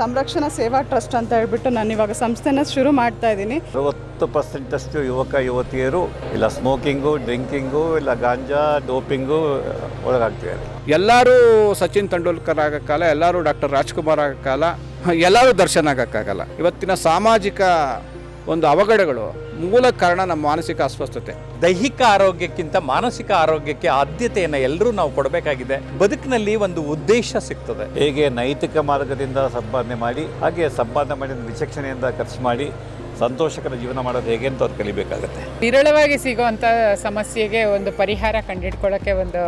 ಸಂರಕ್ಷಣಾ ಸೇವಾ ಟ್ರಸ್ಟ್ ಅಂತ ಹೇಳ್ಬಿಟ್ಟು ನಾನು ಇವಾಗ ಸಂಸ್ಥೆನ ಶುರು ಮಾಡ್ತಾ ಇದ್ದೀನಿ. ಅರವತ್ತು ಪರ್ಸೆಂಟ್ ಅಷ್ಟು ಯುವಕ ಯುವತಿಯರು ಇಲ್ಲ ಸ್ಮೋಕಿಂಗು ಡ್ರಿಂಕಿಂಗು ಇಲ್ಲ ಗಾಂಜಾ ಡೋಪಿಂಗು ಒಳಗಾಗ್ತಿದ್ದಾರೆ. ಎಲ್ಲರೂ ಸಚಿನ್ ತೆಂಡೂಲ್ಕರ್ ಕಾಲ ಎಲ್ಲರೂ ಡಾಕ್ಟರ್ ರಾಜ್ಕುಮಾರ್ ಆಗಕ್ಕಾಗಲ್ಲ ಎಲ್ಲರೂ ದರ್ಶನ್ ಆಗಕ್ಕಾಗಲ್ಲ. ಇವತ್ತಿನ ಸಾಮಾಜಿಕ ಒಂದು ಅವಘಡಗಳು ಮೂಲ ಕಾರಣ ನಮ್ಮ ಮಾನಸಿಕ ಅಸ್ವಸ್ಥತೆ. ದೈಹಿಕ ಆರೋಗ್ಯಕ್ಕಿಂತ ಮಾನಸಿಕ ಆರೋಗ್ಯಕ್ಕೆ ಆದ್ಯತೆಯನ್ನು ಎಲ್ಲರೂ ನಾವು ಕೊಡಬೇಕಾಗಿದೆ. ಬದುಕಿನಲ್ಲಿ ಒಂದು ಉದ್ದೇಶ ಸಿಗ್ತದೆ. ಹೇಗೆ ನೈತಿಕ ಮಾರ್ಗದಿಂದ ಸಂಪಾದನೆ ಮಾಡಿ ಹಾಗೆ ಸಂಪಾದನೆ ಮಾಡಿದ ವಿಚಕ್ಷಣೆಯಿಂದ ಖರ್ಚು ಮಾಡಿ ಸಂತೋಷಕರ ಜೀವನ ಮಾಡೋದು ಹೇಗೆ ಅಂತ ಅವ್ರು ಕಲಿಬೇಕಾಗತ್ತೆ. ವಿರಳವಾಗಿ ಸಿಗುವಂಥ ಸಮಸ್ಯೆಗೆ ಒಂದು ಪರಿಹಾರ ಕಂಡುಹಿಡ್ಕೊಳ್ಳೋಕ್ಕೆ ಒಂದು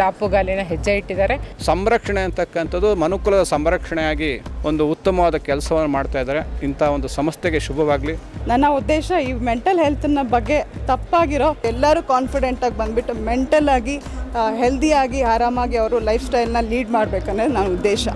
ದಾಪುಗಾಲಿನ ಹೆಜ್ಜೆ ಇಟ್ಟಿದ್ದಾರೆ. ಸಂರಕ್ಷಣೆ ಅಂತಕ್ಕಂಥದ್ದು ಮನುಕುಲದ ಸಂರಕ್ಷಣೆಯಾಗಿ ಒಂದು ಉತ್ತಮವಾದ ಕೆಲಸವನ್ನು ಮಾಡ್ತಾ ಇದ್ದಾರೆ. ಇಂಥ ಒಂದು ಸಂಸ್ಥೆಗೆ ಶುಭವಾಗಲಿ. ನನ್ನ ಉದ್ದೇಶ ಈ ಮೆಂಟಲ್ ಹೆಲ್ತ್ನ ಬಗ್ಗೆ ತಪ್ಪಾಗಿರೋ ಎಲ್ಲರೂ ಕಾನ್ಫಿಡೆಂಟಾಗಿ ಬಂದ್ಬಿಟ್ಟು ಮೆಂಟಲ್ ಆಗಿ ಹೆಲ್ದಿಯಾಗಿ ಆರಾಮಾಗಿ ಅವರು ಲೈಫ್ ಸ್ಟೈಲ್ನ ಲೀಡ್ ಮಾಡಬೇಕನ್ನೋದು ನನ್ನ ಉದ್ದೇಶ.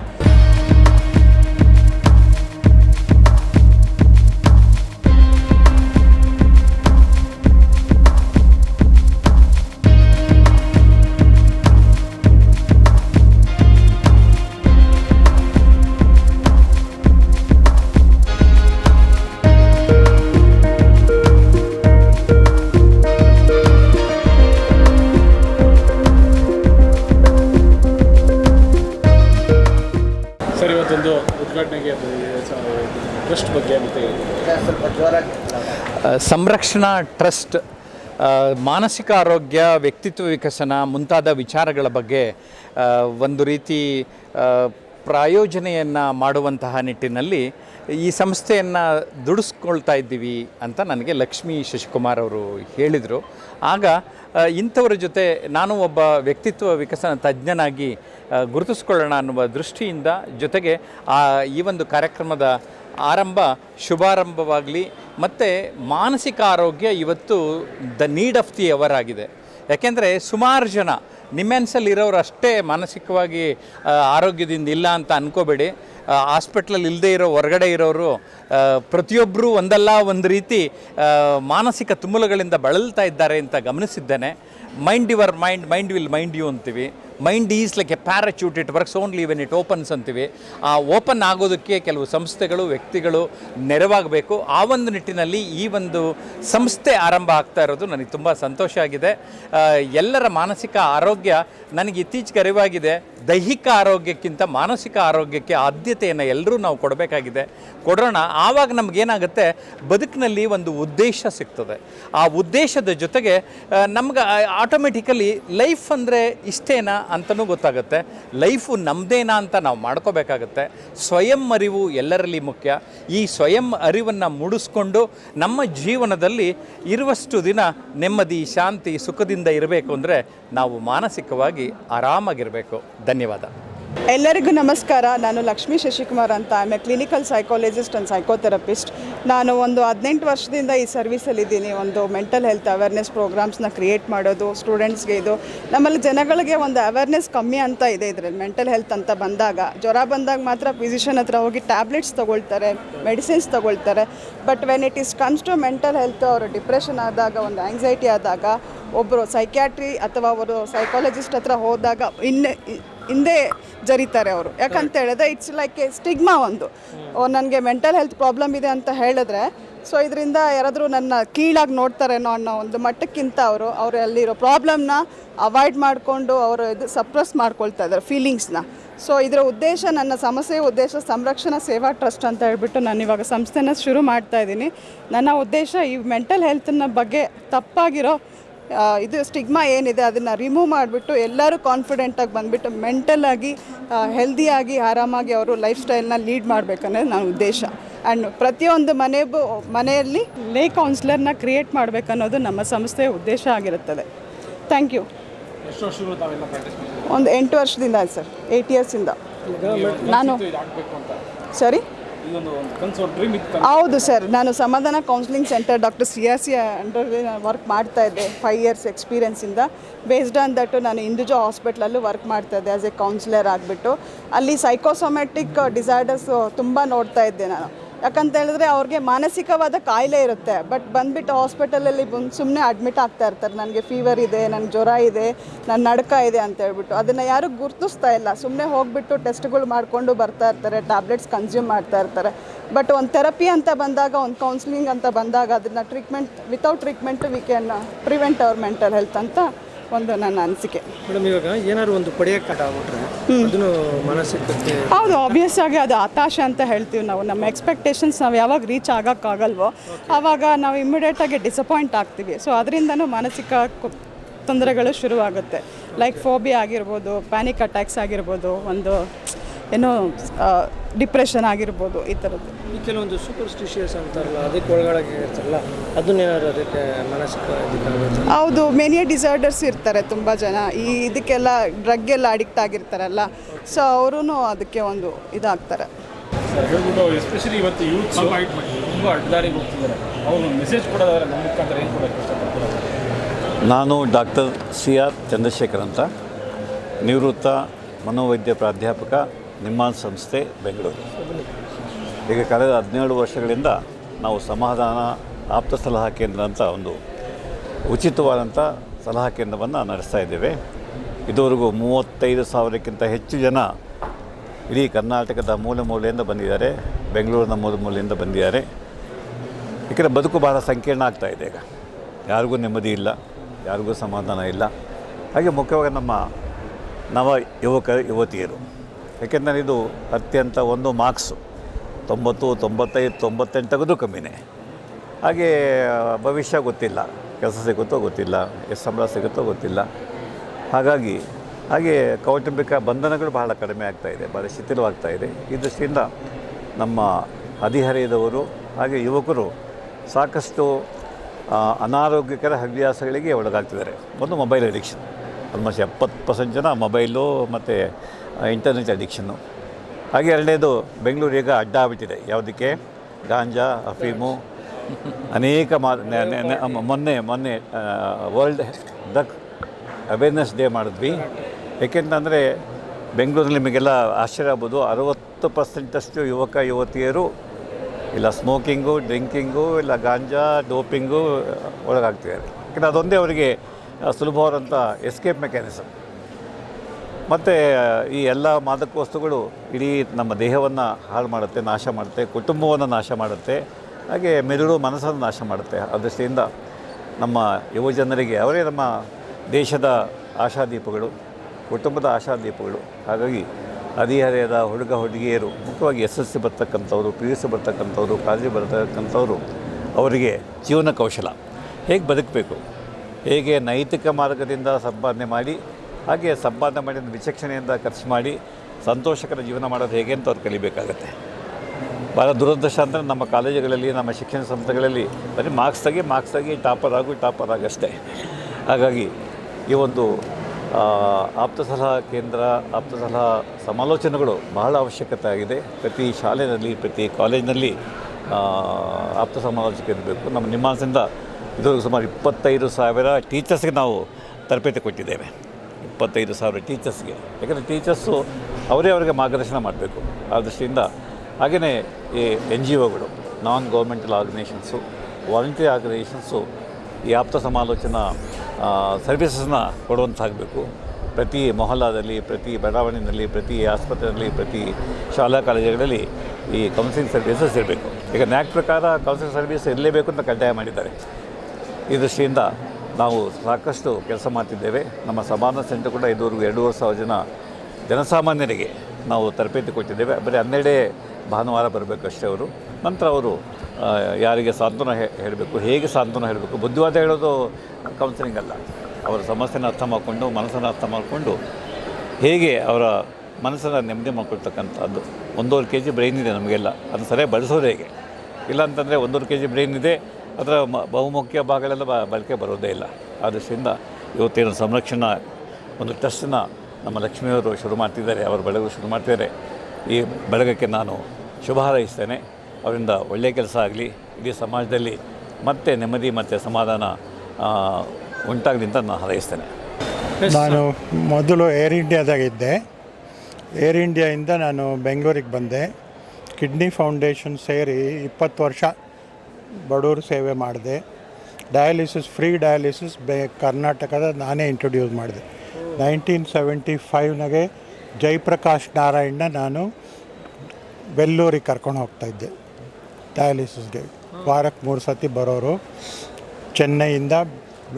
ಸಂರಕ್ಷಣಾ ಟ್ರಸ್ಟ್ ಮಾನಸಿಕ ಆರೋಗ್ಯ, ವ್ಯಕ್ತಿತ್ವ ವಿಕಸನ ಮುಂತಾದ ವಿಚಾರಗಳ ಬಗ್ಗೆ ಒಂದು ರೀತಿ ಪ್ರಾಯೋಜನೆಯನ್ನು ಮಾಡುವಂತಹ ನಿಟ್ಟಿನಲ್ಲಿ ಈ ಸಂಸ್ಥೆಯನ್ನು ದುಡಿಸ್ಕೊಳ್ತಾ ಇದ್ದೀವಿ ಅಂತ ನನಗೆ ಲಕ್ಷ್ಮೀ ಶಶಿಕುಮಾರ್ ಅವರು ಹೇಳಿದರು. ಆಗ ಇಂಥವ್ರ ಜೊತೆ ನಾನು ಒಬ್ಬ ವ್ಯಕ್ತಿತ್ವ ವಿಕಸನ ತಜ್ಞನಾಗಿ ಗುರುತಿಸ್ಕೊಳ್ಳೋಣ ಅನ್ನುವ ದೃಷ್ಟಿಯಿಂದ ಜೊತೆಗೆ, ಆ, ಈ ಒಂದು ಕಾರ್ಯಕ್ರಮದ ಆರಂಭ ಶುಭಾರಂಭವಾಗಲಿ, ಮತ್ತು ಮಾನಸಿಕ ಆರೋಗ್ಯ ಇವತ್ತು the need of the hour ಆಗಿದೆ. ಯಾಕೆಂದರೆ ಸುಮಾರು ಜನ ನಿಮ್ಮೆನ್ಸಲ್ಲಿ ಇರೋರು ಅಷ್ಟೇ ಮಾನಸಿಕವಾಗಿ ಆರೋಗ್ಯದಿಂದ ಇಲ್ಲ ಅಂತ ಅಂದ್ಕೋಬೇಡಿ ಹಾಸ್ಪಿಟ್ಲಲ್ಲಿ ಇಲ್ಲದೆ ಇರೋ ಹೊರಗಡೆ ಇರೋರು ಪ್ರತಿಯೊಬ್ಬರೂ ಒಂದಲ್ಲ ಒಂದು ರೀತಿ ಮಾನಸಿಕ ತುಮುಲಗಳಿಂದ ಬಳಲ್ತಾ ಇದ್ದಾರೆ ಅಂತ ಗಮನಿಸಿದ್ದೇನೆ. Mind your mind mind will mind you ಅಂತೀವಿ. Mind is like a parachute it works only when it opens ಅಂತೀವಿ. ಆ ಓಪನ್ ಆಗೋದಕ್ಕೆ ಕೆಲವು ಸಂಸ್ಥೆಗಳು, ವ್ಯಕ್ತಿಗಳು ನೆರವಾಗಬೇಕು. ಆ ಒಂದು ನಿಟ್ಟಿನಲ್ಲಿ ಈ ಒಂದು ಸಂಸ್ಥೆ ಆರಂಭ ಆಗ್ತಾ ಇರೋದು ನನಗೆ ತುಂಬ ಸಂತೋಷ ಆಗಿದೆ. ಎಲ್ಲರ ಮಾನಸಿಕ ಆರೋಗ್ಯ ನನಗೆ ಇತ್ತೀಚೆಗೆ ಅರಿವಾಗಿದೆ. ದೈಹಿಕ ಆರೋಗ್ಯಕ್ಕಿಂತ ಮಾನಸಿಕ ಆರೋಗ್ಯಕ್ಕೆ ಆದ್ಯತೆಯನ್ನು ಎಲ್ಲರೂ ನಾವು ಕೊಡಬೇಕಾಗಿದೆ. ಕೊಡೋಣ. ಆವಾಗ ನಮಗೇನಾಗುತ್ತೆ ಬದುಕಿನಲ್ಲಿ ಒಂದು ಉದ್ದೇಶ ಸಿಗ್ತದೆ. ಆ ಉದ್ದೇಶದ ಜೊತೆಗೆ ನಮ್ಗೆ ಆಟೋಮೆಟಿಕಲಿ ಲೈಫ್ ಅಂದರೆ ಇಷ್ಟೇನಾ? ಅಂತಲೂ ಗೊತ್ತಾಗುತ್ತೆ. ಲೈಫು ನಮ್ಮದೇನಾ ಅಂತ ನಾವು ಮಾಡ್ಕೋಬೇಕಾಗತ್ತೆ. ಸ್ವಯಂ ಅರಿವು ಎಲ್ಲರಲ್ಲಿ ಮುಖ್ಯ. ಈ ಸ್ವಯಂ ಅರಿವನ್ನು ಮೂಡಿಸ್ಕೊಂಡು ನಮ್ಮ ಜೀವನದಲ್ಲಿ ಇರುವಷ್ಟು ದಿನ ನೆಮ್ಮದಿ, ಶಾಂತಿ, ಸುಖದಿಂದ ಇರಬೇಕು ಅಂದರೆ ನಾವು ಮಾನಸಿಕವಾಗಿ ಆರಾಮಾಗಿರಬೇಕು. ಧನ್ಯವಾದ. ಎಲ್ಲರಿಗೂ ನಮಸ್ಕಾರ. ನಾನು ಲಕ್ಷ್ಮೀ ಶಶಿಕುಮಾರ್ ಅಂತ. ಆಮೇಲೆ ಕ್ಲಿನಿಕಲ್ ಸೈಕಾಲಜಿಸ್ಟ್ ಆ್ಯಂಡ್ ಸೈಕೋಥೆರಪಿಸ್ಟ್ ನಾನು ಒಂದು ಹದಿನೆಂಟು ವರ್ಷದಿಂದ ಈ ಸರ್ವಿಸಲ್ಲಿದ್ದೀನಿ ಒಂದು ಮೆಂಟಲ್ ಹೆಲ್ತ್ ಅವೇರ್ನೆಸ್ ಪ್ರೋಗ್ರಾಮ್ಸ್ನ ಕ್ರಿಯೇಟ್ ಮಾಡೋದು ಸ್ಟೂಡೆಂಟ್ಸ್ಗೆ ಇದು. ನಮ್ಮಲ್ಲಿ ಜನಗಳಿಗೆ ಒಂದು ಅವೇರ್ನೆಸ್ ಕಮ್ಮಿ ಅಂತ ಇದೆ ಇದರಲ್ಲಿ ಮೆಂಟಲ್ ಹೆಲ್ತ್ ಅಂತ ಬಂದಾಗ. ಜ್ವರ ಬಂದಾಗ ಮಾತ್ರ ಫಿಸಿಷಿಯನ್ ಹತ್ರ ಹೋಗಿ ಟ್ಯಾಬ್ಲೆಟ್ಸ್ ತೊಗೊಳ್ತಾರೆ ಮೆಡಿಸಿನ್ಸ್ ತೊಗೊಳ್ತಾರೆ. But when it is comes to mental health ಅವರು ಡಿಪ್ರೆಷನ್ ಆದಾಗ, ಒಂದು ಆಂಗ್ಸೈಟಿ ಆದಾಗ ಒಬ್ಬರು ಸೈಕ್ಯಾಟ್ರಿ ಅಥವಾ ಅವರು ಸೈಕಾಲಜಿಸ್ಟ್ ಹತ್ರ ಹೋದಾಗ, ಇನ್ನೇ ಹಿಂದೆ ಜರಿತಾರೆ ಅವರು. ಯಾಕಂತ ಹೇಳಿದ್ರೆ ಇಟ್ಸ್ ಲೈಕ್ ಎ ಸ್ಟಿಗ್ಮಾ ಒಂದು. ನನಗೆ ಮೆಂಟಲ್ ಹೆಲ್ತ್ ಪ್ರಾಬ್ಲಮ್ ಇದೆ ಅಂತ ಹೇಳಿದ್ರೆ ಸೊ ಇದರಿಂದ ಯಾರಾದರೂ ನನ್ನ ಕೀಳಾಗಿ ನೋಡ್ತಾರೇನೋ ಅನ್ನೋ ಒಂದು ಮಟ್ಟಕ್ಕಿಂತ ಅವರು ಅವರು ಅಲ್ಲಿರೋ ಪ್ರಾಬ್ಲಮ್ನ ಅವಾಯ್ಡ್ ಮಾಡಿಕೊಂಡು ಅವರು ಇದು ಸಪ್ರೆಸ್ ಮಾಡ್ಕೊಳ್ತಾ ಇದ್ದಾರೆ ಫೀಲಿಂಗ್ಸ್ನ ಸೊ ಇದರ ಉದ್ದೇಶ, ನನ್ನ ಸಮಸ್ಯೆ ಉದ್ದೇಶ ಸಂರಕ್ಷಣಾ ಸೇವಾ ಟ್ರಸ್ಟ್ ಅಂತ ಹೇಳ್ಬಿಟ್ಟು ನಾನು ಇವಾಗ ಸಂಸ್ಥೆನ ಶುರು ಮಾಡ್ತಾ ಇದ್ದೀನಿ. ನನ್ನ ಉದ್ದೇಶ ಈ ಮೆಂಟಲ್ ಹೆಲ್ತ್ನ ಬಗ್ಗೆ ತಪ್ಪಾಗಿರೋ ಇದು ಸ್ಟಿಗ್ಮಾ ಏನಿದೆ ಅದನ್ನು ರಿಮೂವ್ ಮಾಡಿಬಿಟ್ಟು ಎಲ್ಲರೂ ಕಾನ್ಫಿಡೆಂಟಾಗಿ ಬಂದುಬಿಟ್ಟು ಮೆಂಟಲಾಗಿ ಹೆಲ್ದಿಯಾಗಿ ಆರಾಮಾಗಿ ಅವರು ಲೈಫ್ ಸ್ಟೈಲ್ನ ಲೀಡ್ ಮಾಡಬೇಕನ್ನೋದು ನನ್ನ ಉದ್ದೇಶ. ಆ್ಯಂಡ್ ಪ್ರತಿಯೊಂದು ಮನೆ ಮನೆಯಲ್ಲಿ ಲೇ ಕೌನ್ಸಿಲರ್ನ ಕ್ರಿಯೇಟ್ ಮಾಡಬೇಕನ್ನೋದು ನಮ್ಮ ಸಂಸ್ಥೆಯ ಉದ್ದೇಶ ಆಗಿರುತ್ತದೆ. ಥ್ಯಾಂಕ್ ಯು ಒಂದು ಎಂಟು ವರ್ಷದಿಂದ ಆಯ್ತು ಸರ್. ಏಯ್ಟ್ ಇಯರ್ಸಿಂದ ನಾನು ಸರಿ ಹೌದು ಸರ್. ನಾನು Samadhana counselling centre doctor C R C under work ಮಾಡ್ತಾ ಇದ್ದೆ ಫೈವ್ ಇಯರ್ಸ್ ಎಕ್ಸ್ಪೀರಿಯನ್ಸಿಂದ ಬೇಸ್ಡ್ ಆನ್ ದಟ್ ನಾನು ಇಂಡಿಜೋ ಹಾಸ್ಪಿಟ್ಲಲ್ಲೂ ವರ್ಕ್ ಮಾಡ್ತಾ ಇದ್ದೆ ಆಸ್ ಎ ಕೌನ್ಸಿಲರ್ ಆಗಿಬಿಟ್ಟು. ಅಲ್ಲಿ ಸೈಕೋಸೊಮ್ಯಾಟಿಕ್ ಡಿಸಾರ್ಡರ್ಸ್ ತುಂಬ ನೋಡ್ತಾ ಇದ್ದೆ ನಾನು. ಯಾಕಂತ ಹೇಳಿದ್ರೆ ಅವ್ರಿಗೆ ಮಾನಸಿಕವಾದ ಕಾಯಿಲೆ ಇರುತ್ತೆ. ಬಟ್ ಬಂದುಬಿಟ್ಟು ಹಾಸ್ಪಿಟಲಲ್ಲಿ ಬಂದು ಸುಮ್ಮನೆ ಅಡ್ಮಿಟ್ ಆಗ್ತಾ ಇರ್ತಾರೆ. ನನಗೆ ಫೀವರ್ ಇದೆ ನನಗೆ ಜ್ವರ ಇದೆ ನನ್ನ ನಡ್ಕ ಇದೆ ಅಂತ ಹೇಳ್ಬಿಟ್ಟು. ಅದನ್ನು ಯಾರೂ ಗುರುತಿಸ್ತಾ ಇಲ್ಲ. ಸುಮ್ಮನೆ ಹೋಗ್ಬಿಟ್ಟು ಟೆಸ್ಟ್ಗಳು ಮಾಡಿಕೊಂಡು ಬರ್ತಾ ಇರ್ತಾರೆ ಟ್ಯಾಬ್ಲೆಟ್ಸ್ ಕನ್ಸ್ಯೂಮ್ ಮಾಡ್ತಾ ಇರ್ತಾರೆ. ಬಟ್ ಒಂದು ಥೆರಪಿ ಅಂತ ಬಂದಾಗ, ಒಂದು ಕೌನ್ಸಿಲಿಂಗ್ ಅಂತ ಬಂದಾಗ, ಅದನ್ನು treatment without treatment we can prevent our mental health ಅಂತ ಒಂದು ನನ್ನ ಅನಿಸಿಕೆ. ಮೇಡಮ್ ಇವಾಗ ಏನಾದ್ರು ಒಂದು ಪಡೆಯಕ್ಕೆ ಆಗ್ಬಿಟ್ರೆ ಅದನ್ನು ಮಾನಸಿಕತೆ ಹೌದು ಆಬ್ವಿಯಸ್ ಆಗಿ ಅದು ಹತಾಶೆ ಅಂತ ಹೇಳ್ತೀವಿ ನಾವು. ನಮ್ಮ ಎಕ್ಸ್ಪೆಕ್ಟೇಷನ್ಸ್ ನಾವು ಯಾವಾಗ ರೀಚ್ ಆಗೋಕ್ಕಾಗಲ್ವೋ ಆವಾಗ ನಾವು ಇಮಿಡಿಯೇಟಾಗಿ ಡಿಸಪಾಯಿಂಟ್ ಆಗ್ತೀವಿ. ಸೊ ಅದರಿಂದನೂ ಮಾನಸಿಕ ತೊಂದರೆಗಳು ಶುರುವಾಗುತ್ತೆ. ಲೈಕ್ ಫೋಬಿಯಾ ಆಗಿರ್ಬೋದು ಪ್ಯಾನಿಕ್ ಅಟ್ಯಾಕ್ಸ್ ಆಗಿರ್ಬೋದು ಒಂದು ಏನೋ ಡಿಪ್ರೆಷನ್ ಆಗಿರ್ಬೋದು ಈ ಥರದ್ದು ಈ ಕೆಲವೊಂದು ಸೂಪರ್ಸ್ಟಿಷಿಯಸ್ ಅಂತಾರಲ್ಲ ಅದಕ್ಕೆ ಒಳಗಡೆ ಇರ್ತಾರಲ್ಲ ಅದನ್ನೇನಾದ್ರು ಅದಕ್ಕೆ ಮಾನಸಿಕ ಹೌದು ಮೆನಿಯ ಡಿಸಾರ್ಡರ್ಸ್ ಇರ್ತಾರೆ ತುಂಬ ಜನ. ಈ ಇದಕ್ಕೆಲ್ಲ ಡ್ರಗ್ ಎಲ್ಲ ಅಡಿಕ್ಟ್ ಆಗಿರ್ತಾರಲ್ಲ ಸೊ ಅವರೂ ಅದಕ್ಕೆ ಒಂದು ಇದಾಗ್ತಾರೆ. ಎಸ್ಪೆಷಲಿ ಇವತ್ತು ಯೂತ್ ತುಂಬ ಅಡ್ಡದಾರಿಗೆ ಹೋಗ್ತಿದ್ದಾರೆ. ಅವರು ಮೆಸೇಜ್ ಕೊಡೋದಾದ್ರೆ ನಮ್ಮ ಮುಖಾಂತರ ಏನು ಕೊಡೋಕ್ಕೆ ಇಷ್ಟಪಡ್ತಾರೆ ನಾನು ಡಾಕ್ಟರ್ ಸಿ ಆರ್ ಚಂದ್ರಶೇಖರ್ ಅಂತ ನಿವೃತ್ತ ಮನೋವೈದ್ಯ ಪ್ರಾಧ್ಯಾಪಕ ನಿಮ್ಮಾನ್ ಸಂಸ್ಥೆ ಬೆಂಗಳೂರು. ಈಗ ಕಳೆದ ಹದಿನೇಳು ವರ್ಷಗಳಿಂದ ನಾವು ಸಮಾಧಾನ, ಆಪ್ತ ಸಲಹಾ ಕೇಂದ್ರ ಅಂತ ಒಂದು ಉಚಿತವಾದಂಥ ಸಲಹಾ ಕೇಂದ್ರವನ್ನು ನಡೆಸ್ತಾ ಇದ್ದೇವೆ. ಇದುವರೆಗೂ ಮೂವತ್ತೈದು ಸಾವಿರಕ್ಕಿಂತ ಹೆಚ್ಚು ಜನ ಇಡೀ ಕರ್ನಾಟಕದ ಮೂಲೆ ಮೂಲೆಯಿಂದ ಬಂದಿದ್ದಾರೆ, ಬೆಂಗಳೂರಿನ ಮೂಲೆ ಮೂಲೆಯಿಂದ ಬಂದಿದ್ದಾರೆ. ಏಕೆಂದರೆ ಬದುಕು ಬಹಳ ಸಂಕೀರ್ಣ ಆಗ್ತಾ ಇದೆ ಈಗ. ಯಾರಿಗೂ ನೆಮ್ಮದಿ ಇಲ್ಲ, ಯಾರಿಗೂ ಸಮಾಧಾನ ಇಲ್ಲ. ಹಾಗೆ ಮುಖ್ಯವಾಗಿ ನಮ್ಮ ನವ ಯುವಕ, ಯುವತಿಯರು. ಏಕೆಂದರೆ ಇದು ಅತ್ಯಂತ ಒಂದು ಮಾರ್ಕ್ಸು. ತೊಂಬತ್ತು, ತೊಂಬತ್ತೈದು, ತೊಂಬತ್ತೆಂಟು ತೆಗೆದು ಕಮ್ಮಿನೇ. ಹಾಗೆ, ಭವಿಷ್ಯ ಗೊತ್ತಿಲ್ಲ. ಕೆಲಸ ಸಿಗುತ್ತೋ ಗೊತ್ತಿಲ್ಲ. ಎಷ್ಟು ಸಂಬಳ ಸಿಗುತ್ತೋ ಗೊತ್ತಿಲ್ಲ. ಹಾಗಾಗಿ, ಹಾಗೆ ಕೌಟುಂಬಿಕ ಬಂಧನಗಳು ಬಹಳ ಕಡಿಮೆ ಆಗ್ತಾಯಿದೆ ಭಾಳ ಶಿಥಿಲವಾಗ್ತಾ ಇದೆ. ಈ ದೃಷ್ಟಿಯಿಂದ ನಮ್ಮ ಹದಿಹರೆಯದವರು ಹಾಗೆ ಯುವಕರು ಸಾಕಷ್ಟು ಅನಾರೋಗ್ಯಕರ ಹವ್ಯಾಸಗಳಿಗೆ ಒಳಗಾಗ್ತಿದ್ದಾರೆ. ಒಂದು ಮೊಬೈಲ್ ಅಡಿಕ್ಷನ್. ಆಲ್ಮೋಸ್ಟ್ ಎಪ್ಪತ್ತು ಪರ್ಸೆಂಟ್ ಜನ ಮೊಬೈಲು ಮತ್ತು ಇಂಟರ್ನೆಟ್ ಅಡಿಕ್ಷನ್ನು ಹಾಗೆ ಎರಡನೇದು, ಬೆಂಗಳೂರು ಈಗ ಅಡ್ಡ ಆಗ್ಬಿಟ್ಟಿದೆ ಯಾವುದಕ್ಕೆ? ಗಾಂಜಾ, ಅಫೀಮು, ಅನೇಕ ಮಾ ಮೊನ್ನೆ ಮೊನ್ನೆ ವರ್ಲ್ಡ್ ಡ್ರಗ್ ಅವೇರ್ನೆಸ್ ಡೇ ಮಾಡಿದ್ವಿ. ಏಕೆಂತಂದರೆ, ಬೆಂಗಳೂರಲ್ಲಿ ನಿಮಗೆಲ್ಲ ಆಶ್ಚರ್ಯ ಆಗ್ಬೋದು. ಅರವತ್ತು ಪರ್ಸೆಂಟಷ್ಟು ಯುವಕ, ಯುವತಿಯರು ಇಲ್ಲ ಸ್ಮೋಕಿಂಗು ಡ್ರಿಂಕಿಂಗು ಇಲ್ಲ ಗಾಂಜಾ ಡೋಪಿಂಗು ಒಳಗಾಗ್ತಿದ್ದಾರೆ. ಯಾಕಂದರೆ ಅದೊಂದೇ ಅವರಿಗೆ ಸುಲಭವಾದಂಥ ಎಸ್ಕೇಪ್ ಮೆಕ್ಯಾನಿಸಮ್ ಮತ್ತು, ಈ ಎಲ್ಲ ಮಾದಕ ವಸ್ತುಗಳು ಇಡೀ ನಮ್ಮ ದೇಹವನ್ನು ಹಾಳು ಮಾಡುತ್ತೆ, ನಾಶ ಮಾಡುತ್ತೆ, ಕುಟುಂಬವನ್ನು ನಾಶ ಮಾಡುತ್ತೆ, ಹಾಗೆ ಮೆದುಳು ಮನಸ್ಸನ್ನು ನಾಶ ಮಾಡುತ್ತೆ. ಆ ದೃಷ್ಟಿಯಿಂದ ನಮ್ಮ ಯುವಜನರಿಗೆ ಅವರೇ ನಮ್ಮ ದೇಶದ ಆಶಾದೀಪಗಳು, ಕುಟುಂಬದ ಆಶಾದೀಪಗಳು. ಹಾಗಾಗಿ ಹದಿಹರೆಯದ ಹುಡುಗ ಹುಡುಗಿಯರು, ಮುಖ್ಯವಾಗಿ ಎಸ್ ಎಸ್ ಸಿ ಬರ್ತಕ್ಕಂಥವ್ರು ಪಿ ಯು ಸಿ ಬರ್ತಕ್ಕಂಥವ್ರು ಕಾಲೇಜ್ ಬರ್ತಕ್ಕಂಥವ್ರು, ಅವರಿಗೆ ಜೀವನ ಕೌಶಲ ಹೇಗೆ ಬದುಕಬೇಕು? ಹೇಗೆ ನೈತಿಕ ಮಾರ್ಗದಿಂದ ಸಂಪಾದನೆ ಮಾಡಿ ಹಾಗೆ ಸಂಪಾದನೆ ಮಾಡಿದ ವಿಚಕ್ಷಣೆಯಿಂದ ಖರ್ಚು ಮಾಡಿ ಸಂತೋಷಕರ ಜೀವನ ಮಾಡೋದು ಹೇಗೆ ಅಂತ ಅವ್ರು ಕಲಿಬೇಕಾಗತ್ತೆ. ಭಾಳ ದುರದೃಷ್ಟ ಅಂದರೆ ನಮ್ಮ ಕಾಲೇಜುಗಳಲ್ಲಿ, ನಮ್ಮ ಶಿಕ್ಷಣ ಸಂಸ್ಥೆಗಳಲ್ಲಿ ಬರೀ ಮಾರ್ಕ್ಸ್ ತೆಗಿ ಮಾರ್ಕ್ಸ್ ತೆಗಿ, ಟಾಪರ್ ಆಗು, ಟಾಪರ್ ಆಗಷ್ಟೇ ಹಾಗಾಗಿ ಈ ಒಂದು ಆಪ್ತ ಸಲಹಾ ಕೇಂದ್ರ, ಆಪ್ತ ಸಲಹಾ ಸಮಾಲೋಚನೆಗಳು ಬಹಳ ಅವಶ್ಯಕತೆ ಆಗಿದೆ. ಪ್ರತಿ ಶಾಲೆಯಲ್ಲಿ, ಪ್ರತಿ ಕಾಲೇಜಿನಲ್ಲಿ ಆಪ್ತ ಸಮಾಲೋಚಕ ಇರಬೇಕು. ನಮ್ಮ ನಿಮ್ಮಾಸದಿಂದ ಇದು ಸುಮಾರು ಇಪ್ಪತ್ತೈದು ಸಾವಿರ ಟೀಚರ್ಸ್ಗೆ ನಾವು ತರಬೇತಿ ಕೊಟ್ಟಿದ್ದೇವೆ. ಇಪ್ಪತ್ತೈದು ಸಾವಿರ ಟೀಚರ್ಸ್ಗೆ. ಯಾಕಂದರೆ ಟೀಚರ್ಸು ಅವರೇ ಅವರಿಗೆ ಮಾರ್ಗದರ್ಶನ ಮಾಡಬೇಕು ಆ ದೃಷ್ಟಿಯಿಂದ. ಹಾಗೆಯೇ ಈ N G ಒಗಳು non governmental organisations volunteer organisations ಈ ಆಪ್ತ ಸಮಾಲೋಚನಾ ಸರ್ವಿಸಸ್ನ ಕೊಡುವಂತಾಗಬೇಕು. ಪ್ರತಿ ಮೊಹಲ್ಲಾದಲ್ಲಿ, ಪ್ರತಿ ಬಡಾವಣೆಯಲ್ಲಿ, ಪ್ರತಿ ಆಸ್ಪತ್ರೆಯಲ್ಲಿ, ಪ್ರತಿ ಶಾಲಾ ಕಾಲೇಜುಗಳಲ್ಲಿ ಈ ಕೌನ್ಸಿಲಿಂಗ್ ಸರ್ವಿಸಸ್ ಇರಬೇಕು. ಈಗ ನ್ಯಾಕ್ ಪ್ರಕಾರ ಕೌನ್ಸಿಲಿಂಗ್ ಸರ್ವಿಸ್ ಇರಲೇಬೇಕು ಅಂತ ಕಡ್ಡಾಯ ಮಾಡಿದ್ದಾರೆ. ಈ ದೃಷ್ಟಿಯಿಂದ ನಾವು ಸಾಕಷ್ಟು ಕೆಲಸ ಮಾಡ್ತಿದ್ದೇವೆ. ನಮ್ಮ ಸಮಾಧಾನ ಸೆಂಟರ್ ಕೂಡ ಇದುವರೆಗೂ ಎರಡೂವರೆ ಸಾವಿರ ಜನ ಜನಸಾಮಾನ್ಯರಿಗೆ ನಾವು ತರಬೇತಿ ಕೊಟ್ಟಿದ್ದೇವೆ. ಬರೀ ಹನ್ನೆರಡೇ ಭಾನುವಾರ ಬರಬೇಕು ಅಷ್ಟೇ ಅವರು. ನಂತರ ಅವರು ಯಾರಿಗೆ ಸಾಂತ್ವನ ಹೇಳಬೇಕು, ಹೇಗೆ ಸಾಂತ್ವನ ಹೇಳಬೇಕು? ಬುದ್ಧಿವಾದ ಹೇಳೋದು ಕೌನ್ಸಿಲಿಂಗ್ ಅಲ್ಲ. ಅವರ ಸಮಸ್ಯೆನ ಅರ್ಥ ಮಾಡಿಕೊಂಡು, ಮನಸ್ಸನ್ನು ಅರ್ಥ ಮಾಡಿಕೊಂಡು ಹೇಗೆ ಅವರ ಮನಸ್ಸನ್ನು ನೆಮ್ಮದಿ ಮಾಡ್ಕೊಳ್ತಕ್ಕಂಥದ್ದು. ಒಂದೂವರೆ ಕೆ ಜಿ ಬ್ರೈನ್ ಇದೆ ನಮಗೆಲ್ಲ. ಅದನ್ನು ಸರಿಯಾಗಿ ಬಳಸೋದು ಹೇಗೆ? ಇಲ್ಲಾಂತಂದರೆ ಒಂದೂವರೆ ಕೆ ಜಿ ಬ್ರೈನ್ ಇದೆ ಅದರ ಮ ಬಹುಮುಖ್ಯ ಭಾಗಗಳೆಲ್ಲ ಬ ಬಳಕೆ ಬರೋದೇ ಇಲ್ಲ. ಆದ್ದರಿಂದ ಇವತ್ತಿನ ಸಂರಕ್ಷಣಾ ಒಂದು ಟ್ರಸ್ಟನ್ನ ನಮ್ಮ ಲಕ್ಷ್ಮಿಯವರು ಶುರು ಮಾಡ್ತಿದ್ದಾರೆ ಅವರು ಬೆಳಗು ಶುರು ಮಾಡ್ತಿದ್ದಾರೆ. ಈ ಬೆಳಗಕ್ಕೆ ನಾನು ಶುಭ ಹಾರೈಸ್ತೇನೆ. ಅವರಿಂದ ಒಳ್ಳೆಯ ಕೆಲಸ ಆಗಲಿ ಇಡೀ ಸಮಾಜದಲ್ಲಿ ಮತ್ತೆ ನೆಮ್ಮದಿ ಮತ್ತು ಸಮಾಧಾನ ಉಂಟಾಗಲಿ ಅಂತ ನಾನು ಹಾರೈಸ್ತೇನೆ. ನಾನು ಮೊದಲು ಏರ್ ಇಂಡಿಯಾದಾಗಿದ್ದೆ. ಏರ್ ಇಂಡಿಯಾಯಿಂದ ನಾನು ಬೆಂಗಳೂರಿಗೆ ಬಂದೆ. ಕಿಡ್ನಿ ಫೌಂಡೇಶನ್ ಸೇರಿ ಇಪ್ಪತ್ತು ವರ್ಷ ಬಡವ್ರ ಸೇವೆ ಮಾಡಿದೆ. ಡಯಾಲಿಸಿಸ್, ಫ್ರೀ ಡಯಾಲಿಸಿಸ್ ಬೇ ಕರ್ನಾಟಕದ ನಾನೇ ಇಂಟ್ರೊಡ್ಯೂಸ್ ಮಾಡಿದೆ. ನೈನ್ಟೀನ್ ಸೆವೆಂಟಿ ಫೈವ್ನಾಗೆ ಜಯಪ್ರಕಾಶ್ ನಾರಾಯಣ್ನ ನಾನು ಬೆಲ್ಲೂರಿಗೆ ಕರ್ಕೊಂಡು ಹೋಗ್ತಾಯಿದ್ದೆ ಡಯಾಲಿಸಿಸ್ಗೆ ವಾರಕ್ಕೆ ಮೂರು ಸತಿ ಬರೋರು. ಚೆನ್ನೈಯಿಂದ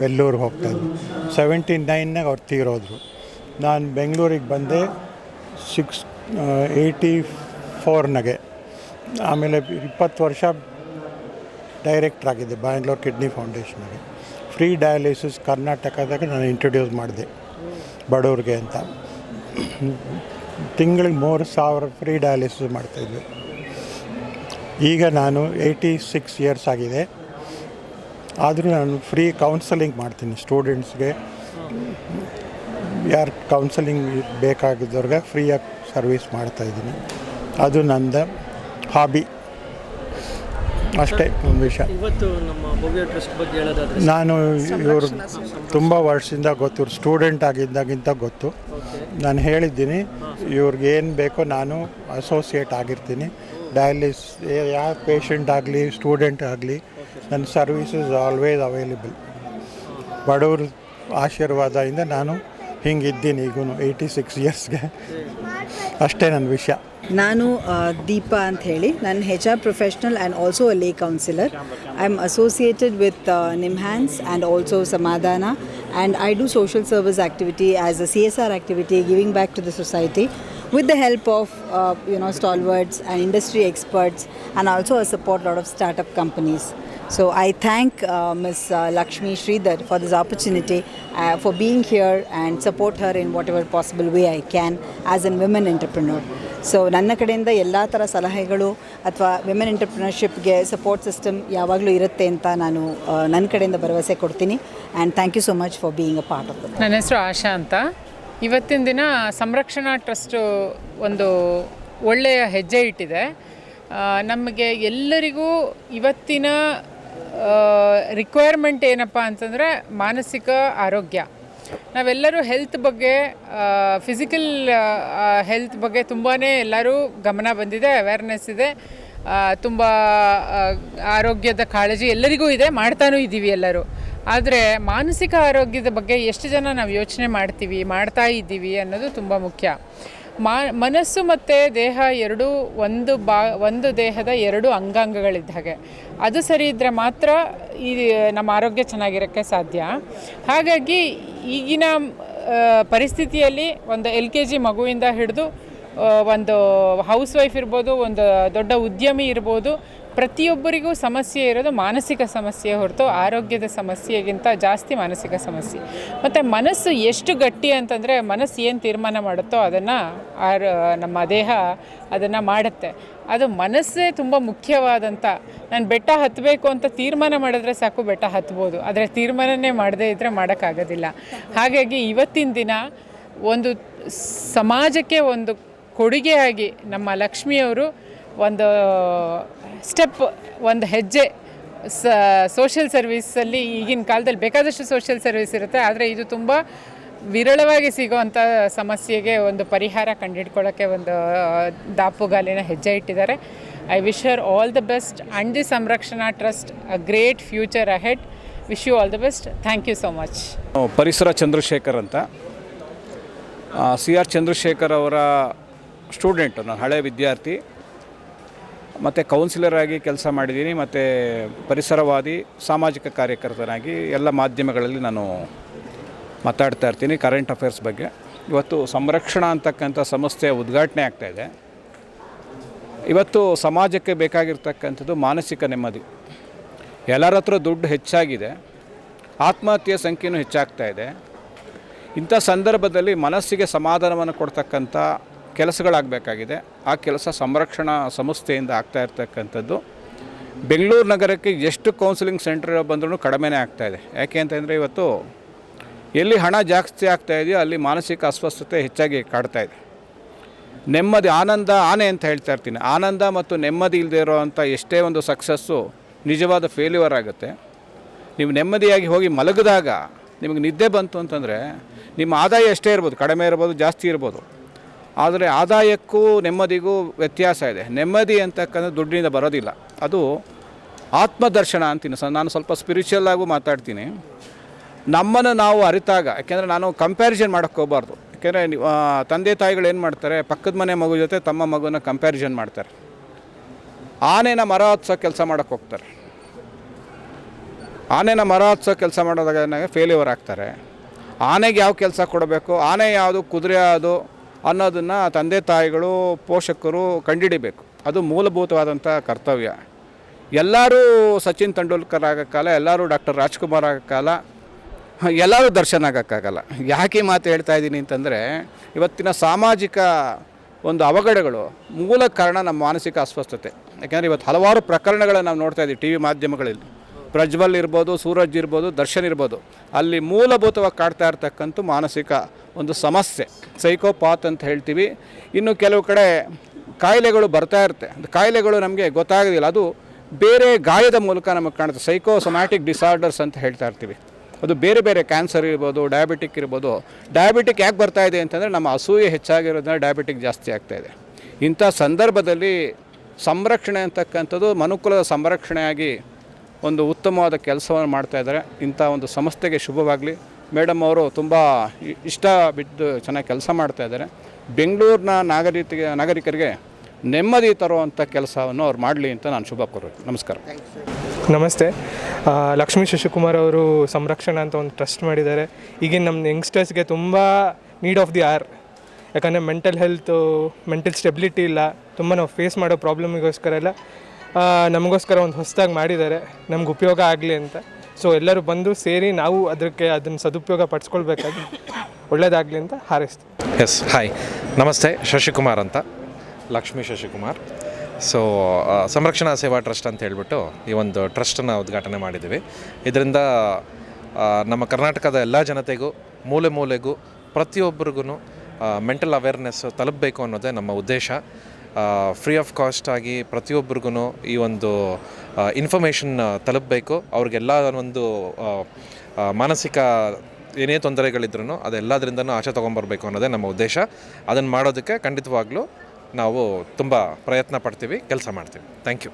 ಬೆಲ್ಲೂರಿಗೆ ಹೋಗ್ತಾಯಿದ್ದೆ ಸೆವೆಂಟಿ ನೈನ್ನಾಗ ಅವ್ರು ತೀರೋದ್ರು. ನಾನು ಬೆಂಗಳೂರಿಗೆ ಬಂದೆ ಸಿಕ್ಸ್ ಏಯ್ಟಿ ಫೋರ್ನಾಗೆ. ಆಮೇಲೆ ಇಪ್ಪತ್ತು ವರ್ಷ ಡೈರೆಕ್ಟ್ರ್ ಆಗಿದ್ದೆ ಬ್ಯಾಂಗ್ಳೂರ್ ಕಿಡ್ನಿ ಫೌಂಡೇಶನ್ಗೆ ಫ್ರೀ ಡಯಾಲಿಸಿಸ್ ಕರ್ನಾಟಕದಾಗ ನಾನು ಇಂಟ್ರೊಡ್ಯೂಸ್ ಮಾಡಿದೆ ಬಡವ್ರಿಗೆ ಅಂತ. ತಿಂಗಳಿಗೆ ಮೂರು ಸಾವಿರ ಫ್ರೀ ಡಯಾಲಿಸಿಸ್ ಮಾಡ್ತಾಯಿದ್ವಿ. ಈಗ ನಾನು ಏಯ್ಟಿ ಸಿಕ್ಸ್ ಇಯರ್ಸ್ ಆಗಿದೆ. ಆದರೂ ನಾನು ಫ್ರೀ ಕೌನ್ಸಲಿಂಗ್ ಮಾಡ್ತೀನಿ ಸ್ಟೂಡೆಂಟ್ಸ್ಗೆ ಯಾರು ಕೌನ್ಸಲಿಂಗ್ ಬೇಕಾಗಿದ್ದವ್ರಿಗೆ ಫ್ರೀಯಾಗಿ ಸರ್ವಿಸ್ ಮಾಡ್ತಾಯಿದ್ದೀನಿ. ಅದು ನಂದು ಹಾಬಿ ಅಷ್ಟೇ ಒಂದು ವಿಷಯ. ಇವತ್ತು ನಮ್ಮ ಭವ್ಯ ಟ್ರಸ್ಟ್ ಬಗ್ಗೆ ಹೇಳೋದಾದ್ರೆ ನಾನು ಇವರು ತುಂಬ ವರ್ಷದಿಂದ ಗೊತ್ತು ಇವ್ರು ಸ್ಟೂಡೆಂಟ್ ಆಗಿದ್ದಾಗಿಂತ ಗೊತ್ತು. ನಾನು ಹೇಳಿದ್ದೀನಿ ಇವ್ರಿಗೆ ಏನು ಬೇಕೋ ನಾನು ಅಸೋಸಿಯೇಟ್ ಆಗಿರ್ತೀನಿ. ಡಯಾಲಿಸ್ ಯಾವ ಪೇಷಂಟ್ ಆಗಲಿ ಸ್ಟೂಡೆಂಟ್ ಆಗಲಿ ನನ್ನ ಸರ್ವಿಸಸ್ ಆಲ್ವೇಸ್ ಅವೈಲೇಬಲ್ ಬಡವ್ರ ಆಶೀರ್ವಾದದಿಂದ ನಾನು ಹಿಂಗಿದ್ದೀನಿ ಈಗೂ ಏಯ್ಟಿ ಸಿಕ್ಸ್ ಇಯರ್ಸ್ಗೆ ಅಷ್ಟೇ ನನ್ನ ವಿಷಯ. ನಾನು ದೀಪಾ ಅಂತ ಹೇಳಿ ನಾನು H R professional and also a lay counsellor I am associated with NIMHANS and also Samadhana and I do social service activity as a C S R activity giving back to the society with the help of uh, you know stalwarts and experts experts also also support support of of startup companies. So i thank uh, ms uh, lakshmi sridhar for this opportunity uh, for being here and support her in whatever possible way i can as a women entrepreneur. So ನನ್ನ ಕಡೆಯಿಂದ ಎಲ್ಲ ಥರ ಸಲಹೆಗಳು ಅಥವಾ women ಎಂಟರ್ಪ್ರಿನರ್ಶಿಪ್ಗೆ support system ಯಾವಾಗಲೂ ಇರುತ್ತೆ ಅಂತ ನಾನು ನನ್ನ ಕಡೆಯಿಂದ ಭರವಸೆ ಕೊಡ್ತೀನಿ. And thank you so much for being a part of ನನ್ನ ಹೆಸರು ಆಶಾ ಅಂತ. ಇವತ್ತಿನ ದಿನ ಸಂರಕ್ಷಣಾ ಟ್ರಸ್ಟು ಒಂದು ಒಳ್ಳೆಯ ಹೆಜ್ಜೆ ಇಟ್ಟಿದೆ. ನಮಗೆ ಎಲ್ಲರಿಗೂ ಇವತ್ತಿನ ರಿಕ್ವೈರ್ಮೆಂಟ್ ಏನಪ್ಪ ಅಂತಂದರೆ ಮಾನಸಿಕ ಆರೋಗ್ಯ. ನಾವೆಲ್ಲರೂ ಹೆಲ್ತ್ ಬಗ್ಗೆ ಫಿಸಿಕಲ್ ಹೆಲ್ತ್ ಬಗ್ಗೆ ತುಂಬಾ ಎಲ್ಲರೂ ಗಮನ ಬಂದಿದೆ ಅವೇರ್ನೆಸ್ ಇದೆ. ತುಂಬ ಆರೋಗ್ಯದ ಕಾಳಜಿ ಎಲ್ಲರಿಗೂ ಇದೆ, ಮಾಡ್ತಾನೂ ಇದ್ದೀವಿ ಎಲ್ಲರೂ. ಆದರೆ ಮಾನಸಿಕ ಆರೋಗ್ಯದ ಬಗ್ಗೆ ಎಷ್ಟು ಜನ ನಾವು ಯೋಚನೆ ಮಾಡ್ತೀವಿ, ಮಾಡ್ತಾ ಇದ್ದೀವಿ ಅನ್ನೋದು ತುಂಬ ಮುಖ್ಯ. ಮಾ, ಮನಸ್ಸು ಮತ್ತು ದೇಹ ಎರಡೂ ಒಂದು ಬಾ, ಒಂದು ದೇಹದ ಎರಡು ಅಂಗಾಂಗಗಳಿದ್ದ ಹಾಗೆ ಅದು ಸರಿ ಇದ್ದರೆ ಮಾತ್ರ ಈ, ನಮ್ಮ ಆರೋಗ್ಯ ಚೆನ್ನಾಗಿರೋಕ್ಕೆ ಸಾಧ್ಯ. ಹಾಗಾಗಿ ಈಗಿನ ಪರಿಸ್ಥಿತಿಯಲ್ಲಿ ಒಂದು ಎಲ್ ಕೆ ಜಿ ಮಗುವಿಂದ ಹಿಡಿದು ಒಂದು ಹೌಸ್ ವೈಫ್ ಇರ್ಬೋದು, ಒಂದು ದೊಡ್ಡ ಉದ್ಯಮಿ ಇರ್ಬೋದು ಪ್ರತಿಯೊಬ್ಬರಿಗೂ ಸಮಸ್ಯೆ ಇರೋದು ಮಾನಸಿಕ ಸಮಸ್ಯೆ ಹೊರತು ಆರೋಗ್ಯದ ಸಮಸ್ಯೆಗಿಂತ ಜಾಸ್ತಿ ಮಾನಸಿಕ ಸಮಸ್ಯೆ. ಮತ್ತು ಮನಸ್ಸು ಎಷ್ಟು ಗಟ್ಟಿ ಅಂತಂದರೆ ಮನಸ್ಸು ಏನು ತೀರ್ಮಾನ ಮಾಡುತ್ತೋ ಅದನ್ನು ನಮ್ಮ ದೇಹ ಅದನ್ನು ಮಾಡುತ್ತೆ. ಅದು ಮನಸ್ಸೇ ತುಂಬ ಮುಖ್ಯವಾದಂಥ ನಾನು ಬೆಟ್ಟ ಹತ್ತಬೇಕು ಅಂತ ತೀರ್ಮಾನ ಮಾಡಿದ್ರೆ ಸಾಕು, ಬೆಟ್ಟ ಹತ್ಬೋದು. ಆದರೆ ತೀರ್ಮಾನನೇ ಮಾಡದೇ ಇದ್ದರೆ ಮಾಡೋಕ್ಕಾಗೋದಿಲ್ಲ. ಹಾಗಾಗಿ ಇವತ್ತಿನ ದಿನ ಒಂದು ಸಮಾಜಕ್ಕೆ ಒಂದು ಕೊಡುಗೆಯಾಗಿ ನಮ್ಮ ಲಕ್ಷ್ಮಿಯವರು ಒಂದು ಸ್ಟೆಪ್ ಒಂದು ಹೆಜ್ಜೆ ಸ ಸೋಷಿಯಲ್ ಸರ್ವಿಸಲ್ಲಿ ಈಗಿನ ಕಾಲದಲ್ಲಿ ಬೇಕಾದಷ್ಟು ಸೋಷಿಯಲ್ ಸರ್ವಿಸ್ ಇರುತ್ತೆ. ಆದರೆ ಇದು ತುಂಬ ವಿರಳವಾಗಿ ಸಿಗೋವಂಥ ಸಮಸ್ಯೆಗೆ ಒಂದು ಪರಿಹಾರ ಕಂಡುಹಿಡ್ಕೊಳ್ಳೋಕ್ಕೆ ಒಂದು ದಾಪುಗಾಲಿನ ಹೆಜ್ಜೆ ಇಟ್ಟಿದ್ದಾರೆ. I wish your all the best and the Samrakshana trust a great future ahead wish you all the best thank you so much ಪರಿಸರ ಚಂದ್ರಶೇಖರ್ ಅಂತ. ಸಿ ಆರ್ ಚಂದ್ರಶೇಖರ್ ಅವರ ಸ್ಟೂಡೆಂಟು ನಾನು ಹಳೆ ವಿದ್ಯಾರ್ಥಿ. ಮತ್ತು ಕೌನ್ಸಿಲರ್ ಆಗಿ ಕೆಲಸ ಮಾಡಿದ್ದೀನಿ, ಮತ್ತು ಪರಿಸರವಾದಿ, ಸಾಮಾಜಿಕ ಕಾರ್ಯಕರ್ತನಾಗಿ ಎಲ್ಲ ಮಾಧ್ಯಮಗಳಲ್ಲಿ ನಾನು ಮಾತಾಡ್ತಾ ಇರ್ತೀನಿ ಕರೆಂಟ್ ಅಫೇರ್ಸ್ ಬಗ್ಗೆ. ಇವತ್ತು ಸಂರಕ್ಷಣಾ ಅಂತಕ್ಕಂಥ ಸಂಸ್ಥೆಯ ಉದ್ಘಾಟನೆ ಆಗ್ತಾಯಿದೆ ಇವತ್ತು ಸಮಾಜಕ್ಕೆ ಬೇಕಾಗಿರ್ತಕ್ಕಂಥದ್ದು ಮಾನಸಿಕ ನೆಮ್ಮದಿ. ಎಲ್ಲರ ಹತ್ರ ದುಡ್ಡು ಹೆಚ್ಚಾಗಿದೆ, ಆತ್ಮಹತ್ಯೆ ಸಂಖ್ಯೆಯೂ ಹೆಚ್ಚಾಗ್ತಾ ಇದೆ. ಇಂಥ ಸಂದರ್ಭದಲ್ಲಿ ಮನಸ್ಸಿಗೆ ಸಮಾಧಾನವನ್ನು ಕೊಡ್ತಕ್ಕಂಥ ಕೆಲಸಗಳಾಗಬೇಕಾಗಿದೆ. ಆ ಕೆಲಸ ಸಂರಕ್ಷಣಾ ಸಂಸ್ಥೆಯಿಂದ ಆಗ್ತಾ ಇರ್ತಕ್ಕಂಥದ್ದು. ಬೆಂಗಳೂರು ನಗರಕ್ಕೆ ಎಷ್ಟು ಕೌನ್ಸಿಲಿಂಗ್ ಸೆಂಟರ್ ಬಂದರೂ ಕಡಿಮೆನೇ ಆಗ್ತಾಯಿದೆ ಯಾಕೆ ಅಂತಂದರೆ ಇವತ್ತು ಎಲ್ಲಿ ಹಣ ಜಾಸ್ತಿ ಆಗ್ತಾ ಇದೆಯೋ ಅಲ್ಲಿ ಮಾನಸಿಕ ಅಸ್ವಸ್ಥತೆ ಹೆಚ್ಚಾಗಿ ಕಾಡ್ತಾ ಇದೆ. ನೆಮ್ಮದಿ, ಆನಂದ, ಆನೆ ಅಂತ ಹೇಳ್ತಾ ಇರ್ತೀನಿ. ಆನಂದ ಮತ್ತು ನೆಮ್ಮದಿ ಇಲ್ಲದೆ ಇರೋವಂಥ ಎಷ್ಟೇ ಒಂದು ಸಕ್ಸಸ್ಸು ನಿಜವಾದ ಫೇಲ್ಯೂರ್ ಆಗುತ್ತೆ. ನೀವು ನೆಮ್ಮದಿಯಾಗಿ ಹೋಗಿ ಮಲಗಿದಾಗ ನಿಮಗೆ ನಿದ್ದೆ ಬಂತು ಅಂತಂದರೆ ನಿಮ್ಮ ಆದಾಯ ಎಷ್ಟೇ ಇರ್ಬೋದು, ಕಡಿಮೆ ಇರ್ಬೋದು, ಜಾಸ್ತಿ ಇರ್ಬೋದು. ಆದರೆ ಆದಾಯಕ್ಕೂ ನೆಮ್ಮದಿಗೂ ವ್ಯತ್ಯಾಸ ಇದೆ. ನೆಮ್ಮದಿ ಅಂತಕ್ಕಂಥ ದುಡ್ಡಿನಿಂದ ಬರೋದಿಲ್ಲ. ಅದು ಆತ್ಮದರ್ಶನ ಅಂತೀನಿ. ಸರ್ ನಾನು ಸ್ವಲ್ಪ ಸ್ಪಿರಿಚುವಲ್ ಆಗು ಮಾತಾಡ್ತೀನಿ. ನಮ್ಮನ್ನು ನಾವು ಅರಿತಾಗ, ಯಾಕೆಂದರೆ ನಾನು ಕಂಪ್ಯಾರಿಸನ್ ಮಾಡೋಕ್ಕೆ ಹೋಗ್ಬಾರ್ದು. ಯಾಕೆಂದರೆ ತಂದೆ ತಾಯಿಗಳು ಏನು ಮಾಡ್ತಾರೆ, ಪಕ್ಕದ ಮನೆ ಮಗು ಜೊತೆ ತಮ್ಮ ಮಗುನ ಕಂಪ್ಯಾರಿಸನ್ ಮಾಡ್ತಾರೆ. ಆನೆನ ಮರ ಹತ್ಸೋ ಕೆಲಸ ಮಾಡೋಕ್ಕೆ ಹೋಗ್ತಾರೆ. ಆನೆನ ಮರ ಹತ್ಸೋ ಕೆಲಸ ಮಾಡೋದಾಗ ಫೇಲ್ಯೂರ್ ಆಗ್ತಾರೆ. ಆನೆಗೆ ಯಾವ ಕೆಲಸ ಕೊಡಬೇಕು, ಆನೆ ಯಾವುದು, ಕುದುರೆ ಯಾವುದು ಅನ್ನೋದನ್ನು ತಂದೆ ತಾಯಿಗಳು, ಪೋಷಕರು ಕಂಡಿಡಿಬೇಕು. ಅದು ಮೂಲಭೂತವಾದಂಥ ಕರ್ತವ್ಯ. ಎಲ್ಲರೂ ಸಚಿನ್ ತೆಂಡೂಲ್ಕರ್ ಆಗೋಕ್ಕಾಲ ಎಲ್ಲರೂ ಡಾಕ್ಟರ್ ರಾಜ್ಕುಮಾರ್ ಆಗೋಕ್ಕಾಲ ಎಲ್ಲರೂ ದರ್ಶನ ಆಗೋಕ್ಕಾಗಲ್ಲ ಯಾಕೆ ಮಾತು ಹೇಳ್ತಾ ಇದ್ದೀನಿ ಅಂತಂದರೆ, ಇವತ್ತಿನ ಸಾಮಾಜಿಕ ಒಂದು ಅವಘಡಗಳು ಮೂಲ ಕಾರಣ ನಮ್ಮ ಮಾನಸಿಕ ಅಸ್ವಸ್ಥತೆ. ಯಾಕೆಂದರೆ ಇವತ್ತು ಹಲವಾರು ಪ್ರಕರಣಗಳನ್ನು ನಾವು ನೋಡ್ತಾ ಇದ್ದೀವಿ ಟಿ ವಿ ಮಾಧ್ಯಮಗಳಲ್ಲಿ. ಪ್ರಜ್ವಲ್ ಇರ್ಬೋದು, ಸೂರಜ್ ಇರ್ಬೋದು, ದರ್ಶನ್ ಇರ್ಬೋದು, ಅಲ್ಲಿ ಮೂಲಭೂತವಾಗಿ ಕಾಡ್ತಾ ಇರ್ತಕ್ಕಂಥ ಮಾನಸಿಕ ಒಂದು ಸಮಸ್ಯೆ. ಸೈಕೋಪಾತ್ ಅಂತ ಹೇಳ್ತೀವಿ. ಇನ್ನು ಕೆಲವು ಕಡೆ ಕಾಯಿಲೆಗಳು ಬರ್ತಾ ಇರುತ್ತೆ. ಕಾಯಿಲೆಗಳು ನಮಗೆ ಗೊತ್ತಾಗೋದಿಲ್ಲ. ಅದು ಬೇರೆ ಗಾಯದ ಮೂಲಕ ನಮಗೆ ಕಾಣುತ್ತೆ. ಸೈಕೋಸೊಮ್ಯಾಟಿಕ್ ಡಿಸಾರ್ಡರ್ಸ್ ಅಂತ ಹೇಳ್ತಾ ಇರ್ತೀವಿ. ಅದು ಬೇರೆ ಬೇರೆ ಕ್ಯಾನ್ಸರ್ ಇರ್ಬೋದು ಡಯಾಬಿಟಿಕ್ ಇರ್ಬೋದು. ಡಯಾಬಿಟಿಕ್ ಯಾಕೆ ಬರ್ತಾ ಇದೆ ಅಂತಂದರೆ ನಮ್ಮ ಅಸೂಯೆ ಹೆಚ್ಚಾಗಿರೋದ್ರಿಂದ ಡಯಾಬಿಟಿಕ್ ಜಾಸ್ತಿ ಆಗ್ತಾ ಇದೆ. ಇಂಥ ಸಂದರ್ಭದಲ್ಲಿ ಸಂರಕ್ಷಣೆ ಅಂತಕ್ಕಂಥದ್ದು ಮನುಕುಲದ ಸಂರಕ್ಷಣೆಯಾಗಿ ಒಂದು ಉತ್ತಮವಾದ ಕೆಲಸವನ್ನು ಮಾಡ್ತಾ ಇದ್ದಾರೆ. ಇಂಥ ಒಂದು ಸಂಸ್ಥೆಗೆ ಶುಭವಾಗಲಿ. ಮೇಡಮ್ ಅವರು ತುಂಬ ಇಷ್ಟ ಬಿದ್ದು ಚೆನ್ನಾಗಿ ಕೆಲಸ ಮಾಡ್ತಾ ಇದ್ದಾರೆ. ಬೆಂಗಳೂರಿನ ನಾಗರಿಕರಿಗೆ ನಾಗರಿಕರಿಗೆ ನೆಮ್ಮದಿ ತರುವಂಥ ಕೆಲಸವನ್ನು ಅವ್ರು ಮಾಡಲಿ ಅಂತ ನಾನು ಶುಭ ಕೋರೋದು ನಮಸ್ಕಾರ. ನಮಸ್ತೆ. ಲಕ್ಷ್ಮೀ ಶಶಿಕುಮಾರ್ ಅವರು ಸಂರಕ್ಷಣೆ ಅಂತ ಒಂದು ಟ್ರಸ್ಟ್ ಮಾಡಿದ್ದಾರೆ. ಈಗಿನ ನಮ್ಮ ಯಂಗ್ಸ್ಟರ್ಸ್ಗೆ ತುಂಬ ನೀಡ್ ಆಫ್ ದಿ ಆರ್. ಯಾಕಂದರೆ ಮೆಂಟಲ್ ಹೆಲ್ತು, ಮೆಂಟಲ್ ಸ್ಟೆಬಿಲಿಟಿ ಇಲ್ಲ. ತುಂಬ ನಾವು ಫೇಸ್ ಮಾಡೋ ಪ್ರಾಬ್ಲಮಿಗೋಸ್ಕರ ಎಲ್ಲ ನಮಗೋಸ್ಕರ ಒಂದು ಹೊಸದಾಗಿ ಮಾಡಿದ್ದಾರೆ ನಮ್ಗೆ ಉಪಯೋಗ ಆಗಲಿ ಅಂತ. ಸೊ ಎಲ್ಲರೂ ಬಂದು ಸೇರಿ ನಾವು ಅದಕ್ಕೆ ಅದನ್ನು ಸದುಪಯೋಗ ಪಡಿಸ್ಕೊಳ್ಬೇಕಾಗಿ ಒಳ್ಳೆಯದಾಗಲಿ ಅಂತ ಹಾರೈಸ್ತೀವಿ. ಎಸ್ ಹಾಯ್ ನಮಸ್ತೆ, ಶಶಿಕುಮಾರ್ ಅಂತ. ಲಕ್ಷ್ಮೀ ಶಶಿಕುಮಾರ್. ಸೊ ಸಂರಕ್ಷಣಾ ಸೇವಾ ಟ್ರಸ್ಟ್ ಅಂತ ಹೇಳ್ಬಿಟ್ಟು ಈ ಒಂದು ಟ್ರಸ್ಟನ್ನು ಉದ್ಘಾಟನೆ ಮಾಡಿದ್ದೀವಿ. ಇದರಿಂದ ನಮ್ಮ ಕರ್ನಾಟಕದ ಎಲ್ಲ ಜನತೆಗೂ, ಮೂಲೆ ಮೂಲೆಗೂ, ಪ್ರತಿಯೊಬ್ಬರಿಗೂ ಮೆಂಟಲ್ ಅವೇರ್ನೆಸ್ ತಲುಪಬೇಕು ಅನ್ನೋದೇ ನಮ್ಮ ಉದ್ದೇಶ. ಫ್ರೀ ಆಫ್ ಕಾಸ್ಟ್ ಆಗಿ ಪ್ರತಿಯೊಬ್ಬರಿಗೂ ಈ ಒಂದು ಇನ್ಫಾರ್ಮೇಷನ್ ತಲುಪಬೇಕು. ಅವ್ರಿಗೆಲ್ಲ ಒಂದು ಮಾನಸಿಕ ಏನೇ ತೊಂದರೆಗಳಿದ್ರೂ ಅದೆಲ್ಲದರಿಂದನೂ ಆಚೆ ತೊಗೊಂಬರ್ಬೇಕು ಅನ್ನೋದೇ ನಮ್ಮ ಉದ್ದೇಶ. ಅದನ್ನು ಮಾಡೋದಕ್ಕೆ ಖಂಡಿತವಾಗ್ಲೂ ನಾವು ತುಂಬ ಪ್ರಯತ್ನ ಪಡ್ತೀವಿ, ಕೆಲಸ ಮಾಡ್ತೀವಿ. Thank you